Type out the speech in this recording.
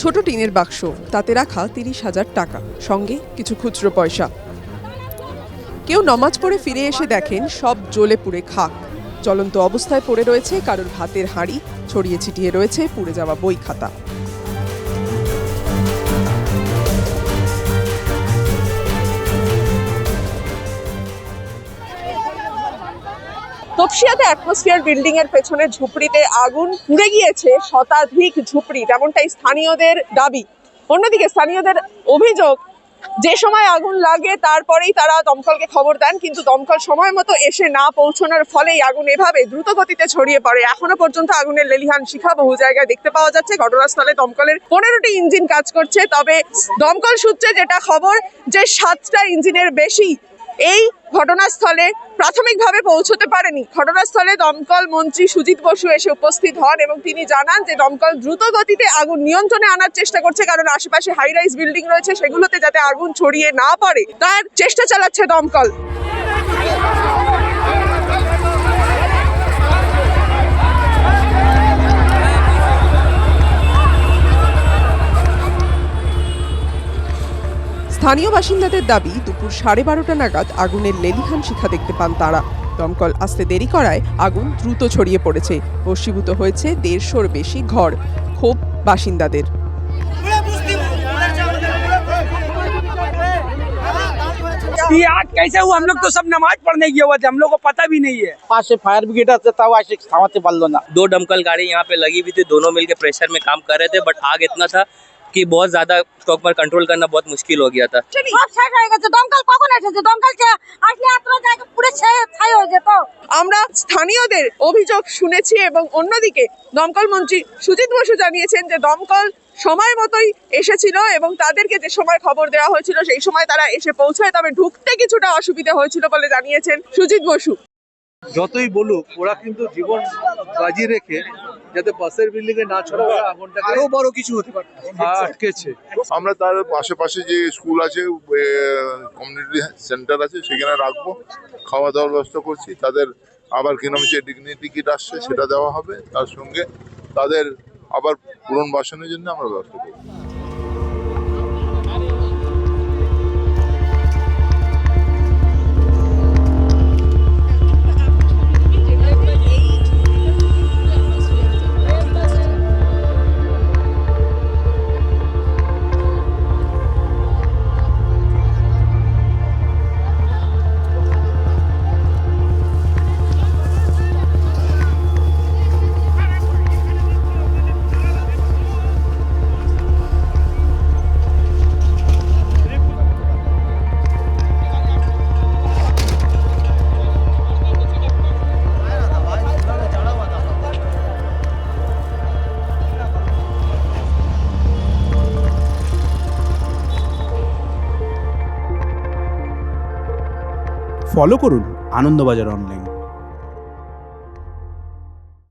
ছোট টিনের বাক্স, তাতে রাখা তিরিশ হাজার টাকা, সঙ্গে কিছু খুচরো পয়সা। কেউ নমাজ পড়ে ফিরে এসে দেখেন সব জ্বলে পুড়ে খাক। চলন্ত অবস্থায় পড়ে রয়েছে কারোর ভাতের হাঁড়ি, ছড়িয়ে ছিটিয়ে রয়েছে পুড়ে যাওয়া বই খাতা। তপসিয়াতে অ্যাটমসফিয়ার বিল্ডিং এর পেছনে ঝুপড়িতে আগুন পুড়ে গিয়েছে শতাধিক ঝুপড়ি তেমনটাই স্থানীয়দের দাবি। অন্যদিকে স্থানীয়দের অভিযোগ, যে সময় আগুন লাগে তারপরেই তারা দমকলকে খবর দেন, কিন্তু দমকল সময় মতো এসে না পৌঁছানোর ফলেই আগুন এভাবে দ্রুত গতিতে ছড়িয়ে পড়ে। এখনও পর্যন্ত আগুনের লেলিহান শিখা বহু জায়গায় দেখতে পাওয়া যাচ্ছে। ঘটনাস্থলে দমকলের পনেরোটি ইঞ্জিন কাজ করছে, তবে দমকল সূত্রে যেটা খবর, যে সাতটা ইঞ্জিনের বেশি এই ঘটনাস্থলে প্রাথমিকভাবে পৌঁছতে পারেনি। ঘটনাস্থলে দমকল মন্ত্রী সুজিত বসু এসে উপস্থিত হন এবং তিনি জানান যে দমকল দ্রুত গতিতে আগুন নিয়ন্ত্রণে আনার চেষ্টা করছে কারণ আশেপাশে হাই রাইস বিল্ডিং রয়েছে, সেগুলোতে যাতে আগুন ছড়িয়ে না পড়ে, তার চেষ্টা চালাচ্ছে দমকল। স্থানীয় বাসিন্দাদের দাবি দুপুর সাড়ে বারোটা নাগাদ আগুনের লেলিহান শিখা দেখতে পান তারা দমকল আসতে দেরি করায় আগুন দ্রুত ছড়িয়ে পড়েছে ভস্মীভূত হয়েছে দেড়শোর বেশি ঘর ক্ষোভ বাসিন্দাদের ये आग कैसे हुआ हम लोग तो सब नमाज पढ़ने गए हुए थे हम लोग को पता भी नहीं है पास से फायर ब्रिगेड আছে তাও আসে থামাতে পারলো না दो डमकल गाड़ी यहाँ पे लगी हुई थी दोनों मिलके प्रेशर में काम कर रहे थे बट आग इतना था कि बहुत ज्यादा स्टॉक पर कंट्रोल करना बहुत मुश्किल हो गया था সব শেষ হয়ে গেছে দমকল কখন এসেছে দমকলকে আসলে এত জায়গা পুরো ছে- ছাই হয়ে যেত আমরা স্থানীয়দের অভিযোগ শুনেছি এবং অন্যদিকে দমকল মন্ত্রী সুজিত বসু জানিয়েছেন যে দমকল সময় মতোই এসেছিল এবং তাদেরকে যে সময় খবর দেওয়া হয়েছিল সেই সময় তারা এসে পৌঁছায় তবে ঢুকতে কিছুটা অসুবিধা হয়েছিল বলে জানিয়েছেন সুজিত বসু যতই বলুক ওরা কিন্তু জীবন বাজি রেখে যাতে পাশের বিল্ডিং এ না ছড়া ওরা আগুনটাকে আরও বড় কিছু হতে পারে। আটকেছে। আমরা তার আশেপাশে যে স্কুল আছে কমিউনিটি সেন্টার আছে সেখানে রাখব। খাওয়া দাওয়ার ব্যবস্থা করছি। তাদের আবার কিরম যে ডিগনিটি কিট আসছে সেটা দেওয়া হবে। তার সঙ্গে তাদের আবার পূরণ বাসনের জন্য আমরা ব্যবস্থা করব। ফলো করুন আনন্দবাজার অনলাইন